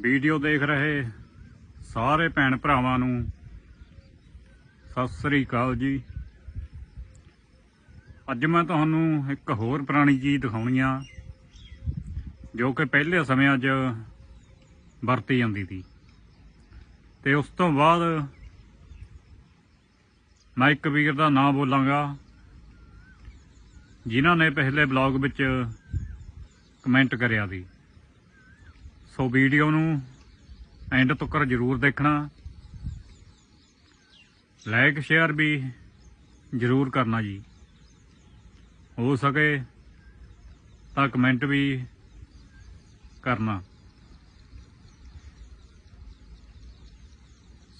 Video ਦੇਖ ਰਹੇ ਸਾਰੇ ਭੈਣ ਭਰਾਵਾਂ ਨੂੰ ਸਤਿ ਸ੍ਰੀ ਅਕਾਲ ਜੀ। ਅੱਜ ਮੈਂ ਤੁਹਾਨੂੰ ਇੱਕ ਹੋਰ ਪੁਰਾਣੀ ਚੀਜ਼ ਦਿਖਾਉਣੀ ਆ, ਜੋ ਕਿ ਪਹਿਲੇ ਸਮਿਆਂ 'ਚ ਵਰਤੀ ਜਾਂਦੀ ਸੀ। ਤੇ ਉਸ ਤੋਂ ਬਾਅਦ ਮੈਂ ਇੱਕ ਵੀਰ ਦਾ ਨਾਮ ਬੋਲਾਂਗਾ, ਜਿਨ੍ਹਾਂ ਨੇ ਪਹਿਲੇ ਬਲੌਗ ਵਿੱਚ ਕਮੈਂਟ ਕਰਿਆ ਸੀ। ਸੋ ਵੀਡੀਓ ਨੂੰ ਐਂਡ ਤੱਕ ਜਰੂਰ ਦੇਖਣਾ। ਲਾਈਕ ਸ਼ੇਅਰ ਵੀ ਜਰੂਰ ਕਰਨਾ ਜੀ। ਹੋ ਸਕੇ ਤਾਂ ਕਮੈਂਟ ਵੀ ਕਰਨਾ।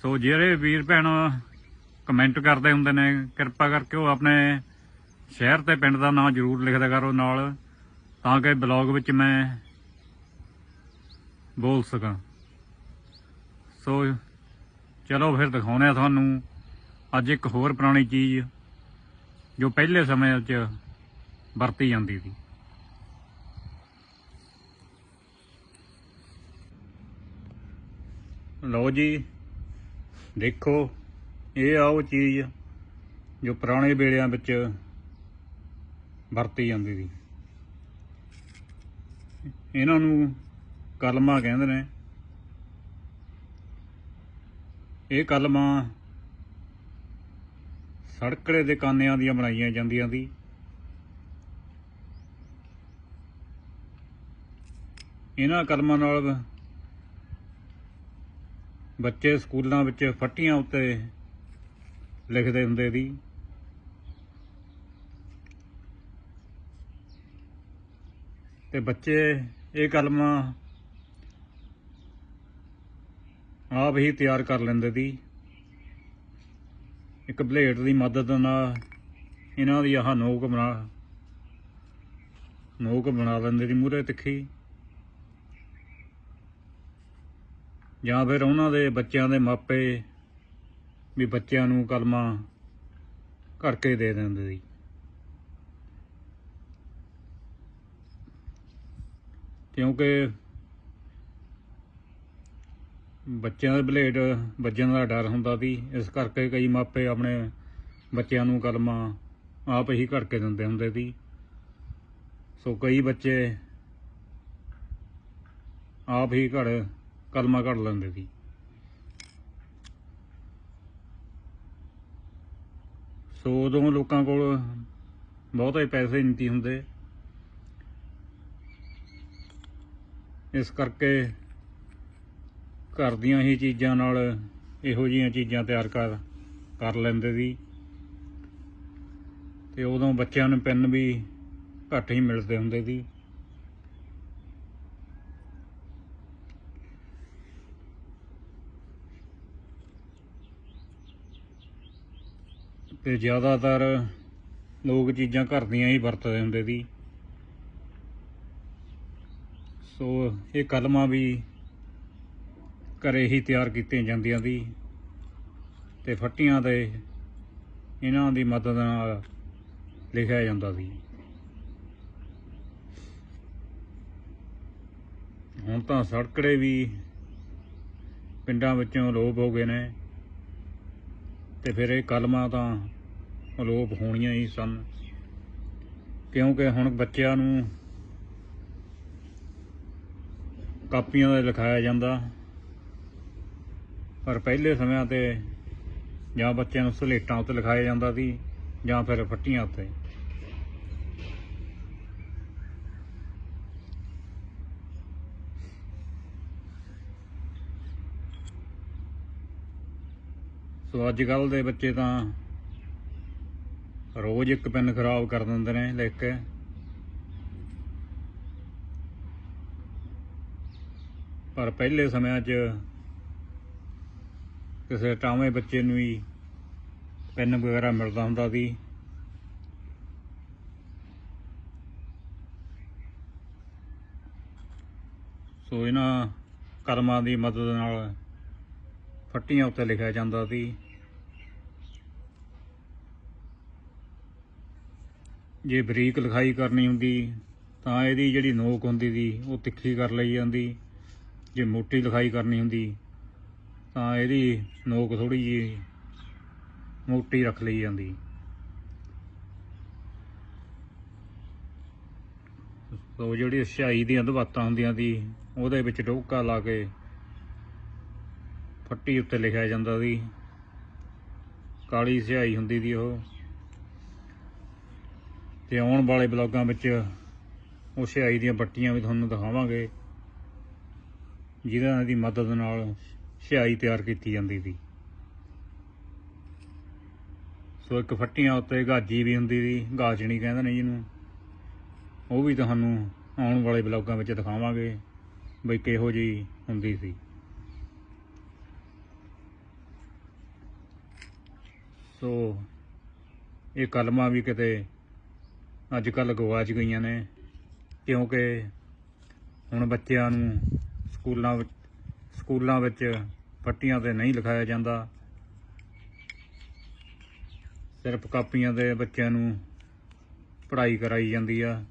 ਸੋ ਜਿਹੜੇ ਵੀਰ ਭੈਣ ਕਮੈਂਟ ਕਰਦੇ ਹੁੰਦੇ ਨੇ, ਕਿਰਪਾ ਕਰਕੇ ਉਹ ਆਪਣੇ ਸ਼ਹਿਰ ਤੇ ਪਿੰਡ ਦਾ ਨਾਮ ਜਰੂਰ ਲਿਖਦਾ ਕਰੋ ਨਾਲ, ਤਾਂ ਕਿ ਬਲੌਗ ਵਿੱਚ ਮੈਂ ਬੋਲ ਸਕਾਂ। ਸੋ, ਚਲੋ ਫਿਰ ਦਿਖਾਉਂਦੇ ਆ ਤੁਹਾਨੂੰ। ਅੱਜ ਇੱਕ ਹੋਰ ਪੁਰਾਣੀ ਚੀਜ਼, ਜੋ ਪਹਿਲੇ ਸਮੇਂ 'ਚ ਵਰਤੀ ਜਾਂਦੀ ਸੀ। ਲਓ ਜੀ, ਦੇਖੋ, ਇਹ ਆ ਉਹ ਚੀਜ਼ ਜੋ ਪੁਰਾਣੇ ਵੇਲਿਆਂ ਵਿੱਚ ਵਰਤੀ ਜਾਂਦੀ ਸੀ। ਇਹਨਾਂ ਨੂੰ ਕਲਮਾਂ ਕਹਿੰਦੇ ਨੇ। ਇਹ ਕਲਮਾਂ ਸੜਕੜੇ ਦੇ ਕਾਨਿਆਂ ਦੀਆਂ ਬਣਾਈਆਂ ਜਾਂਦੀਆਂ ਸੀ। ਇਹਨਾਂ ਕਲਮਾਂ ਨਾਲ ਬੱਚੇ ਸਕੂਲਾਂ ਵਿੱਚ ਫੱਟੀਆਂ ਉੱਤੇ ਲਿਖਦੇ ਹੁੰਦੇ ਸੀ। ਤੇ ਬੱਚੇ ਇਹ ਕਲਮਾਂ ਆਪ ਹੀ ਤਿਆਰ ਕਰ ਲੈਂਦੇ ਸੀ ਇੱਕ ਬਲੇਡ ਦੀ ਮਦਦ ਨਾਲ ਇਹਨਾਂ ਦੀ ਆਹ ਨੋਕ ਬਣਾ ਨੋਕ ਬਣਾ ਲੈਂਦੇ ਸੀ ਮੂਰੇ ਤਿੱਖੀ। ਜਾਂ ਫਿਰ ਉਹਨਾਂ ਦੇ ਬੱਚਿਆਂ ਦੇ ਮਾਪੇ ਵੀ ਬੱਚਿਆਂ ਨੂੰ ਕਲਮਾਂ ਕਰਕੇ ਦੇ ਦਿੰਦੇ ਸੀ ਕਿਉਂਕਿ ਬੱਚਿਆਂ ਦੇ ਬਲੇਡ ਵੱਜਣ ਦਾ ਡਰ ਹੁੰਦਾ ਸੀ। ਇਸ ਕਰਕੇ ਕਈ ਮਾਪੇ ਆਪਣੇ ਬੱਚਿਆਂ ਨੂੰ ਕਲਮਾਂ ਆਪ ਹੀ ਘੜ ਕੇ ਦਿੰਦੇ ਹੁੰਦੇ ਸੀ। ਸੋ ਕਈ ਬੱਚੇ ਆਪ ਹੀ ਘੜ, ਕਲਮਾਂ ਘੜ ਲੈਂਦੇ ਸੀ। ਸੋ ਉਦੋਂ ਲੋਕਾਂ ਕੋਲ ਬਹੁਤੇ ਪੈਸੇ ਨਹੀਂ ਹੁੰਦੇ। ਇਸ ਕਰਕੇ ਘਰ ਦੀਆਂ ਹੀ ਚੀਜ਼ਾਂ ਨਾਲ ਇਹੋ ਜਿਹੀਆਂ ਚੀਜ਼ਾਂ ਤਿਆਰ ਕਰ ਕਰ ਲੈਂਦੇ ਸੀ। ਤੇ ਉਦੋਂ ਬੱਚਿਆਂ ਨੂੰ ਪੈਨ ਵੀ ਘੱਟ ਹੀ ਮਿਲਦੇ ਹੁੰਦੇ ਸੀ। ਤੇ ਜ਼ਿਆਦਾਤਰ ਲੋਕ ਚੀਜ਼ਾਂ ਘਰ ਦੀਆਂ ਹੀ ਵਰਤਦੇ ਹੁੰਦੇ ਸੀ। ਸੋ ਇਹ ਕਲਮਾਂ ਵੀ ਘਰੇ ਹੀ ਤਿਆਰ ਕੀਤੀਆਂ ਜਾਂਦੀਆਂ ਸੀ ਤੇ ਫੱਟੀਆਂ ਤੇ ਇਹਨਾਂ ਦੀ ਮਦਦ ਨਾਲ ਲਿਖਿਆ ਜਾਂਦਾ ਸੀ। ਹੁਣ ਤਾਂ ਸੜਕੜੇ ਵੀ ਪਿੰਡਾਂ ਵਿੱਚੋਂ ਲੋਪ ਹੋ ਗਏ ਨੇ ਤੇ ਫਿਰ ਇਹ ਕਲਮਾਂ ਤਾਂ ਅਲੋਪ ਹੋਣੀਆਂ ਹੀ ਸਨ, ਕਿਉਂਕਿ ਹੁਣ ਬੱਚਿਆਂ ਨੂੰ ਕਾਪੀਆਂ ਦਾ ਲਿਖਾਇਆ ਜਾਂਦਾ। ਪਰ ਪਹਿਲੇ ਸਮਿਆਂ ਤੇ ਜਾਂ ਬੱਚਿਆਂ ਨੂੰ ਸਲੇਟਾਂ ਉੱਤੇ ਲਿਖਾਇਆ ਜਾਂਦਾ ਸੀ ਜਾਂ ਫਿਰ ਫੱਟੀਆਂ ਉੱਤੇ। ਸੋ ਅੱਜ ਕੱਲ ਦੇ ਬੱਚੇ ਤਾਂ ਰੋਜ਼ ਇੱਕ ਪੈਨ ਖਰਾਬ ਕਰ ਦਿੰਦੇ ਨੇ ਲਿਖ ਕੇ। ਪਰ ਪਹਿਲੇ ਸਮਿਆਂ 'ਚ ਕਿਸੇ ਟਾਵੇਂ ਬੱਚੇ ਨੂੰ ਹੀ ਪੈਨ ਵਗੈਰਾ ਮਿਲਦਾ ਹੁੰਦਾ ਸੀ। ਸੋ ਇਹਨਾਂ ਕਲਮਾਂ ਦੀ ਮਦਦ ਨਾਲ ਫੱਟੀਆਂ ਉੱਤੇ ਲਿਖਿਆ ਜਾਂਦਾ ਸੀ। ਜੇ ਬਰੀਕ ਲਿਖਾਈ ਕਰਨੀ ਹੁੰਦੀ, ਤਾਂ ਇਹਦੀ ਜਿਹੜੀ ਨੋਕ ਹੁੰਦੀ ਸੀ, ਉਹ ਤਿੱਖੀ ਕਰ ਲਈ ਜਾਂਦੀ। ਜੇ ਮੋਟੀ ਲਿਖਾਈ ਕਰਨੀ ਹੁੰਦੀ ਤਾਂ ਇਹਦੀ ਨੋਕ ਥੋੜੀ ਜੀ ਮੋਟੀ ਰੱਖ ਲਈ ਜਾਂਦੀ। ਸੋ ਜਿਹੜੀ ਸਿਆਹੀ ਦੀਆਂ ਦਵਾਤਾਂ ਹੁੰਦੀਆਂ ਸੀ, ਉਹਦੇ ਵਿੱਚ ਡੋਕਾ ਲਾ ਕੇ ਫੱਟੀ ਉੱਤੇ ਲਿਖਿਆ ਜਾਂਦਾ ਸੀ। ਕਾਲੀ ਸਿਆਹੀ ਹੁੰਦੀ ਸੀ ਉਹ। ਤੇ ਆਉਣ ਵਾਲੇ ਬਲੌਗਾਂ ਵਿੱਚ ਉਹ ਸਿਆਹੀ ਦੀਆਂ ਬੱਟੀਆਂ ਵੀ ਤੁਹਾਨੂੰ ਦਿਖਾਵਾਂਗੇ, ਜਿਹਨਾਂ ਦੀ ਮਦਦ ਨਾਲ ਸਿਆਹੀ ਤਿਆਰ ਕੀਤੀ ਜਾਂਦੀ ਸੀ। ਸੋ ਇੱਕ ਫੱਟੀਆਂ ਉੱਤੇ ਗਾਜੀ ਵੀ ਹੁੰਦੀ ਸੀ, ਗਾਜਣੀ ਕਹਿੰਦੇ ਨੇ ਜਿਹਨੂੰ। ਉਹ ਵੀ ਤੁਹਾਨੂੰ ਆਉਣ ਵਾਲੇ ਬਲੌਗਾਂ ਵਿੱਚ ਦਿਖਾਵਾਂਗੇ ਬਈ ਕਿਹੋ ਜਿਹੀ ਹੁੰਦੀ ਸੀ। ਸੋ ਇਹ ਕਲਮਾਂ ਵੀ ਕਿਤੇ ਅੱਜ ਕੱਲ ਗਵਾਚ ਗਈਆਂ ਨੇ, ਕਿਉਂਕਿ ਹੁਣ ਬੱਚਿਆਂ ਨੂੰ ਸਕੂਲਾਂ ਵਿੱਚ ਸਕੂਲਾਂ ਵਿੱਚ ਪੱਟੀਆਂ ਤੇ ਨਹੀਂ ਲਿਖਾਇਆ ਜਾਂਦਾ। ਸਿਰਫ ਕਾਪੀਆਂ ਦੇ ਬੱਚਿਆਂ ਨੂੰ ਪੜ੍ਹਾਈ ਕਰਾਈ ਜਾਂਦੀ ਆ।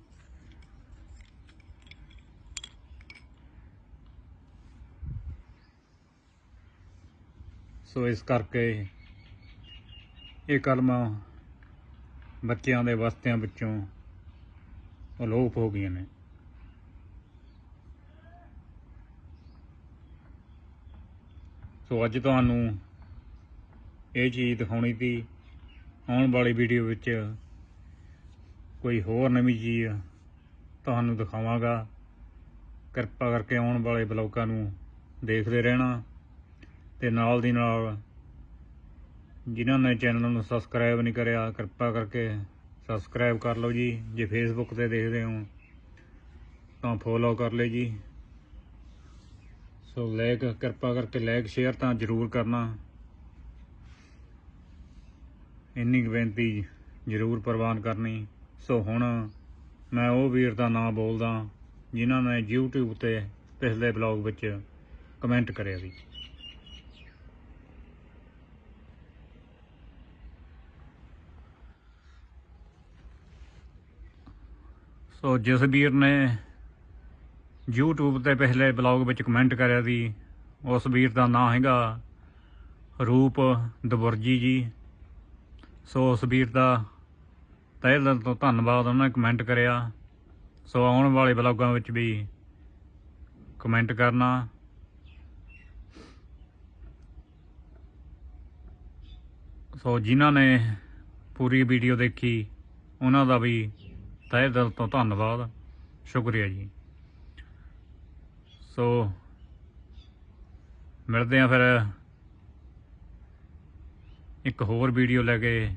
ਸੋ ਇਸ ਕਰਕੇ ਇਹ ਕਲਮਾਂ ਬੱਚਿਆਂ ਦੇ ਵਸਤਿਆਂ ਵਿੱਚੋਂ ਅਲੋਪ ਹੋ ਗਈਆਂ ਨੇ। ਸੋ ਅੱਜ ਤੁਹਾਨੂੰ ਇਹ ਚੀਜ਼ ਦਿਖਾਉਣੀ ਸੀ। ਆਉਣ ਵਾਲੀ ਵੀਡੀਓ ਵਿੱਚ ਕੋਈ ਹੋਰ ਨਵੀਂ ਚੀਜ਼ ਤੁਹਾਨੂੰ ਦਿਖਾਵਾਂਗਾ। ਕਿਰਪਾ ਕਰਕੇ ਆਉਣ ਵਾਲੇ ਬਲੌਗਾਂ ਨੂੰ ਦੇਖਦੇ ਰਹਿਣਾ ਤੇ ਨਾਲ ਦੀ ਨਾਲ ਜਿਨ੍ਹਾਂ ਨੇ ਚੈਨਲ ਨੂੰ ਸਬਸਕ੍ਰਾਈਬ ਨਹੀਂ ਕਰਿਆ, ਕਿਰਪਾ ਕਰਕੇ ਸਬਸਕ੍ਰਾਈਬ ਕਰ ਲਓ ਜੀ। ਜੇ ਫੇਸਬੁੱਕ ਤੇ ਦੇਖਦੇ ਹੋ ਤਾਂ ਫੋਲੋ ਕਰ ਲਿਓ ਜੀ। ਸੋ ਲਾਈਕ ਕਿਰਪਾ ਕਰਕੇ ਲਾਈਕ ਸ਼ੇਅਰ ਤਾਂ ਜ਼ਰੂਰ ਕਰਨਾ। ਇੰਨੀ ਕੁ ਬੇਨਤੀ ਜ਼ਰੂਰ ਪ੍ਰਵਾਨ ਕਰਨੀ। ਸੋ ਹੁਣ ਮੈਂ ਉਹ ਵੀਰ ਦਾ ਨਾਮ ਬੋਲਦਾ, ਜਿਨ੍ਹਾਂ ਨੇ YouTube ਤੇ ਪਿਛਲੇ ਬਲੌਗ ਵਿੱਚ ਕਮੈਂਟ ਕਰਿਆ ਸੀ। ਸੋ ਜਿਸ ਵੀਰ ਨੇ YouTube ਤੇ ਪਿਛਲੇ ਬਲੌਗ ਵਿੱਚ ਕਮੈਂਟ ਕਰਿਆ ਸੀ, ਉਸ ਵੀਰ ਦਾ ਨਾਮ ਹੈਗਾ ਰੂਪ ਦਬੁਰਜੀ ਜੀ। ਸੋ ਉਸ ਵੀਰ ਦਾ ਤਹਿ ਦਿਲ ਤੋਂ ਧੰਨਵਾਦ, ਉਹਨਾਂ ਨੇ ਕਮੈਂਟ ਕਰਿਆ। ਸੋ ਆਉਣ ਵਾਲੇ ਬਲੌਗਾਂ ਵਿੱਚ ਵੀ ਕਮੈਂਟ ਕਰਨਾ। ਸੋ ਜਿਨ੍ਹਾਂ ਨੇ ਪੂਰੀ ਵੀਡੀਓ ਦੇਖੀ, ਉਹਨਾਂ ਦਾ ਵੀ ਤਹਿ ਦਿਲ ਤੋਂ ਧੰਨਵਾਦ। ਸ਼ੁਕਰੀਆ ਜੀ। ਸੋ ਮਿਲਦੇ ਆ ਫਿਰ ਇੱਕ ਹੋਰ ਵੀਡੀਓ ਲੈ ਕੇ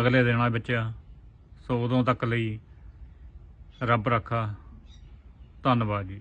ਅਗਲੇ ਦਿਨਾਂ ਵਿੱਚ। ਸੋ ਉਦੋਂ ਤੱਕ ਲਈ ਰੱਬ ਰੱਖਾ। ਧੰਨਵਾਦ ਜੀ।